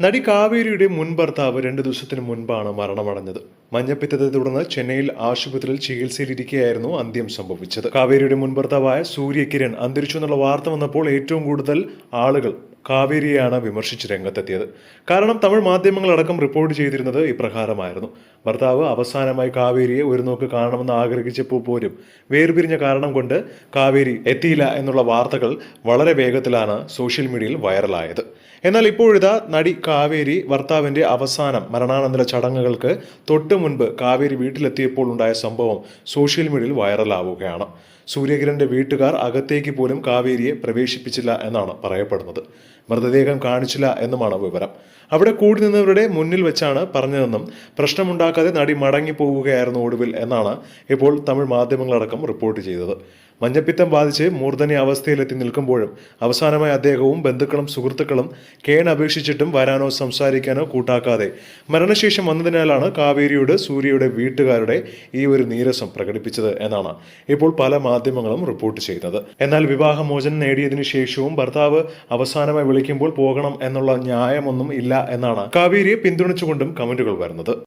നടി കാവേരിയുടെ മുൻ ഭർത്താവ് രണ്ട് ദിവസത്തിന് മുൻപാണ് മരണമടഞ്ഞത്. മഞ്ഞപ്പിത്തത്തെ തുടർന്ന് ചെന്നൈയിൽ ആശുപത്രിയിൽ ചികിത്സയിലിരിക്കെയായിരുന്നു അന്ത്യം സംഭവിച്ചത്. കാവേരിയുടെ മുൻ ഭർത്താവായ സൂര്യകിരൺ അന്തരിച്ചു എന്നുള്ള വാർത്ത വന്നപ്പോൾ ഏറ്റവും കൂടുതൽ ആളുകൾ കാവേരിയെയാണ് വിമർശിച്ച് രംഗത്തെത്തിയത്. കാരണം തമിഴ് മാധ്യമങ്ങളടക്കം റിപ്പോർട്ട് ചെയ്തിരുന്നത് ഇപ്രകാരമായിരുന്നു. ഭർത്താവ് അവസാനമായി കാവേരിയെ ഒരു നോക്ക് കാണണമെന്ന് ആഗ്രഹിച്ചപ്പോൾ പോലും വേർപിരിഞ്ഞ കാരണം കൊണ്ട് കാവേരി എത്തിയില്ല എന്നുള്ള വാർത്തകൾ വളരെ വേഗത്തിലാണ് സോഷ്യൽ മീഡിയയിൽ വൈറലായത്. എന്നാൽ ഇപ്പോഴിതാ നടി കാവേരി ഭർത്താവിന്റെ അവസാനം മരണാനന്തര ചടങ്ങുകൾക്ക് തൊട്ട് മുൻപ് കാവേരി വീട്ടിലെത്തിയപ്പോൾ ഉണ്ടായ സംഭവം സോഷ്യൽ മീഡിയയിൽ വൈറലാവുകയാണ്. സൂര്യകിരന്റെ വീട്ടുകാർ അകത്തേക്ക് പോലും കാവേരിയെ പ്രവേശിപ്പിച്ചില്ല എന്നാണ് പറയപ്പെടുന്നത്. മൃതദേഹം കാണിച്ചില്ല എന്നുമാണ് വിവരം. അവിടെ കൂടി നിന്നവരുടെ മുന്നിൽ വെച്ചാണ് പറഞ്ഞതെന്നും പ്രശ്നമുണ്ടാക്കാതെ നടി മടങ്ങി പോവുകയായിരുന്നു ഒടുവിൽ എന്നാണ് ഇപ്പോൾ തമിഴ് മാധ്യമങ്ങളടക്കം റിപ്പോർട്ട് ചെയ്തത്. മഞ്ഞപ്പിത്തം ബാധിച്ച് മൂർധനി അവസ്ഥയിലെത്തി നിൽക്കുമ്പോഴും അവസാനമായി അദ്ദേഹവും ബന്ധുക്കളും സുഹൃത്തുക്കളും കേൺ അപേക്ഷിച്ചിട്ടും വരാനോ സംസാരിക്കാനോ കൂട്ടാക്കാതെ. മരണശേഷം വന്നതിനാലാണ് കാവേരിയുടെ സൂര്യയുടെ വീട്ടുകാരുടെ ഈ ഒരു നീരസം പ്രകടിപ്പിച്ചത് എന്നാണ് ഇപ്പോൾ പല മാധ്യമങ്ങളും റിപ്പോർട്ട് ചെയ്യുന്നത്. എന്നാൽ വിവാഹമോചനം നേടിയതിനു ശേഷവും ഭർത്താവ് അവസാനമായി വിളിക്കുമ്പോൾ പോകണം എന്നുള്ള ന്യായമൊന്നും ഇല്ല എന്നാണ് കാവേരിയെ പിന്തുണച്ചുകൊണ്ടും കമന്റുകൾ വരുന്നത്.